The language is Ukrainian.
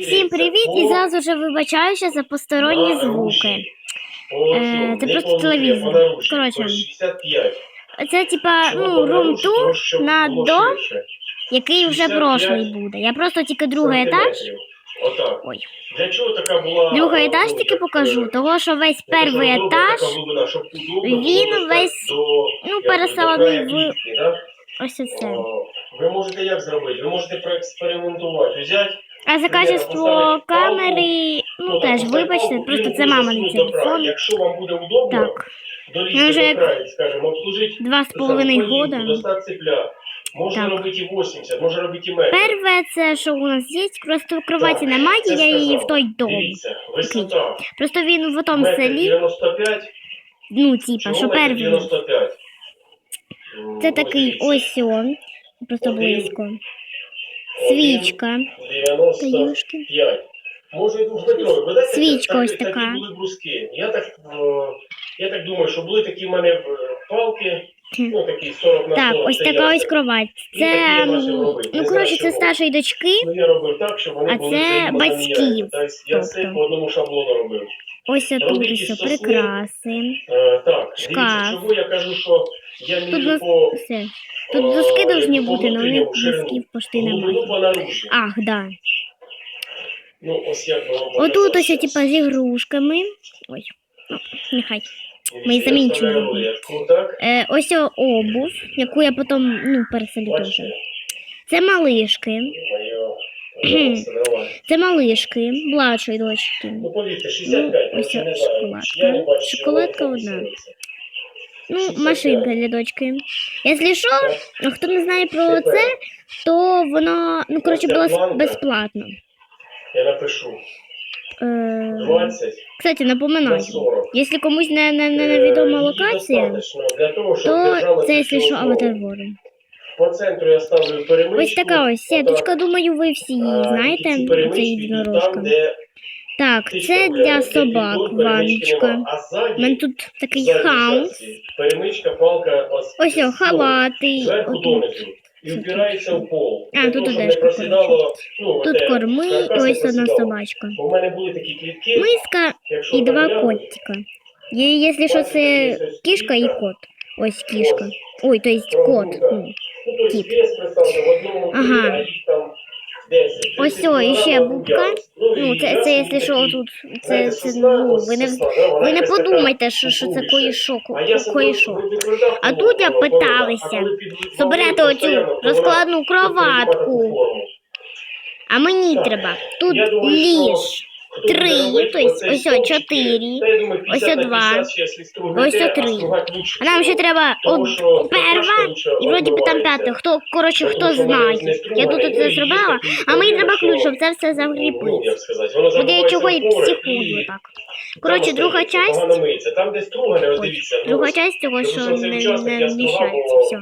Всім привіт! І зразу ж вибачаюся за посторонні звуки. Е, це просто телевізор. Коротше. Це типа ну рум-тур на дом, який вже прошлий буде. Я просто тільки другий етаж. Отак. Ой. Другий етаж тільки покажу, того що весь перший етаж, він весь, ну, краю в- ось це. О, Ви можете як зробити? Ви можете проекспериментувати, взяти А за качество камери, ну теж вибачте, просто це маминий телефон. Якщо вам буде удобно, Так, долізти Ну, вже як скажімо, обслужити два з половиною года. Достати цепля. Можна Так. робити і 80, можна робити метр. Перше, це що у нас є, просто кроваті Так, немає, я її в той дом. Дивіться, висота. Просто він в тому селі, 95, ну типа, що перший. 95? Це такий ось он, просто близько. Свічка. 95. Таюшки. Може, і двохметровий. Ви знаєте, Свічка ось такі така. були бруски. Я так, е, я так думаю, що були такі в мене е, палки, ну такі 40 на 40. Так, ось це така я- ось кровать. І Це, такі я м, бачив робити. ну коротше, це старшої дочки. Ну, я робив так, щоб вони А були це батьків, Тобто я все тобто. по одному шаблону робив. Ось тут ось прикраси. Е, так, Шкаф. дивіться, чому я кажу, що я Тут міжу по все. Тут е, доски повинні бути, але досків пошти немає. Ах, да. Ну, ось як Отут ось типа з ігрушками. Ой, ну, нехай. Ми рулетку, так? Е, ось обув, яку я потім ну, переселю теж. Це малишки. Це малишки, младшої дочки. Ну, повірте, 65, Ну, ось шоколадка. Шоколадка одна. Ну, машинка для дочки. Якщо що, хто не знає про це, то воно, ну, коротше, було безплатно. Я напишу Е, 20 кстати, напоминаю, 40. якщо комусь не, не, не Е, невідома локація, то це, якщо що, аватар вору. По центру я ставлю перемичку. Ось така ось сіточка, думаю, ви всі її знаєте, це єдинорожка. Так, це для собак, піддон, ванночка. нема. А ззаді, У мене тут такий хаус. перемичка, палка, ось, Ось о, халати. Зверху донизу. І впирається в пол. А, тут одежка, ну, Тут корми і ось одна собачка. В мене були такі клітки, Миска і два котика. Якщо що, це кішка і кот. Ось кішка. Ой, то есть кот. Ну, Ну, то есть вес, представте, в одному Ага. а їх там 10. Ось 30 о, і ще бубка. Ну, це, це якщо що, тут, це, це, ну, ви не, ви не подумайте, що, що це коїшок, А я коїшок. А тут я питалася. Соберете оцю розкладну кроватку. А мені треба. Тут ліж. Три, буде то есть ось о, чотири, ось о, два, 50 ще, якщо стругати, ось о, три. А нам ще треба Тому перва і вроді би там п'яте. Хто, коротше, хто знає. Я тут це зробила, а мені треба ключ, щоб це все воно От я чого і психую так. Коротше, друга часть. Там, дивіться. друга часть того, що не, не вміщається. Все.